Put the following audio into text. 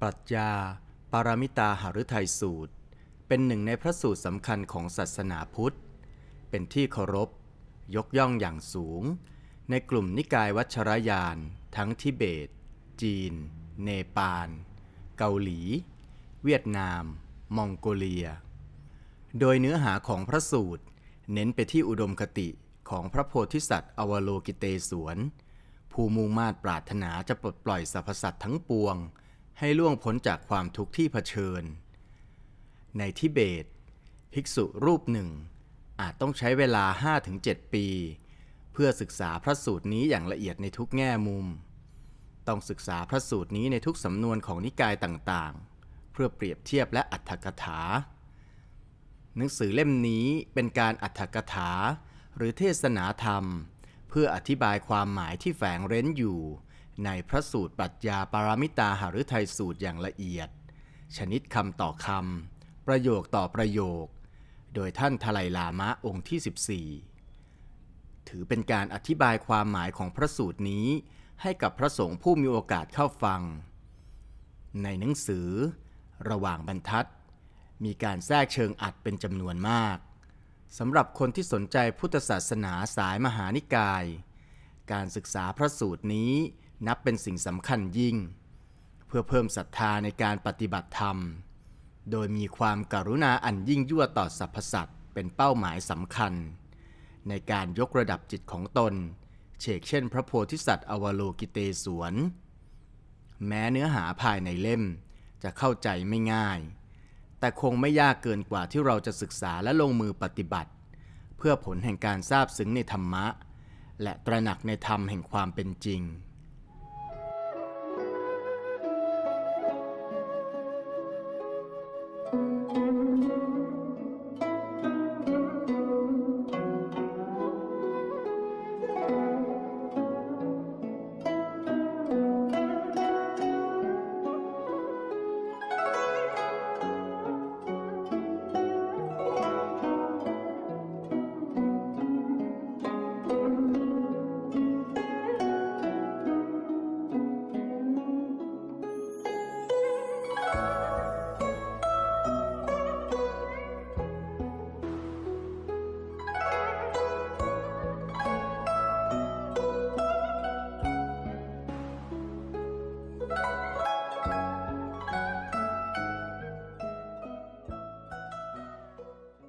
ปรัชญา ปารมิตาหฤทัยสูตร เป็นหนึ่งในพระสูตรสำคัญของศาสนาพุทธ เป็นที่เคารพ ยกย่องอย่างสูง ในกลุ่มนิกายวัชรยาน ทั้งทิเบต จีน เนปาล เกาหลี เวียดนาม มองโกเลีย โดยเนื้อหาของพระสูตร เน้นไปที่อุดมคติของพระโพธิสัตว์อวโลกิเตศวรผู้มุ่งมาตรปรารถนาจะปลดปล่อยสรรพสัตว์ทั้งปวง ให้ล่วงพ้นจากความทุกข์ที่เผชิญ ในทิเบต ภิกษุรูปหนึ่ง อาจต้องใช้เวลา 5-7 ปี เพื่อศึกษาพระสูตรนี้อย่างละเอียดในทุกแง่มุม ต้องศึกษาพระสูตรนี้ในทุกสำนวนของนิกายต่างๆ เพื่อเปรียบเทียบและอัตถกถา หนังสือเล่มนี้เป็นการอัตถกถา หรือเทศนาธรรม เพื่ออธิบายความหมายที่แฝงเร้นอยู่ ในพระสูตรปรัชญาปารามิตาหฤทัยสูตรอย่างละเอียด ชนิดคำต่อคำประโยคต่อประโยค โดยท่านทไลลามะองค์ที่ 14 ถือเป็นการอธิบายความหมายของพระสูตรนี้ ให้กับพระสงฆ์ผู้มีโอกาสเข้าฟัง ในหนังสือ ระหว่างบรรทัด มีการแทรกเชิงอัดเป็นจำนวนมากสำหรับคนที่สนใจพุทธศาสนาสายมหานิกาย การศึกษาพระสูตรนี้นับเป็นสิ่งสำคัญยิ่ง เพื่อเพิ่มศรัทธาในการปฏิบัติธรรม โดยมีความการุณาอันยิ่งยวดต่อสรรพสัตว์เป็นเป้าหมายสำคัญ ในการยกระดับจิตของตน เชกเช่น พระโพธิสัตว์อวโลกิเตศวรแม้เนื้อหาภายในเล่มจะเข้าใจไม่ง่าย แต่คงไม่ยากเกินกว่าที่เราจะศึกษาและลงมือปฏิบัติ เพื่อผลแห่งการทราบซึ้งในธรรมะ และตระหนักในธรรมแห่งความเป็นจริง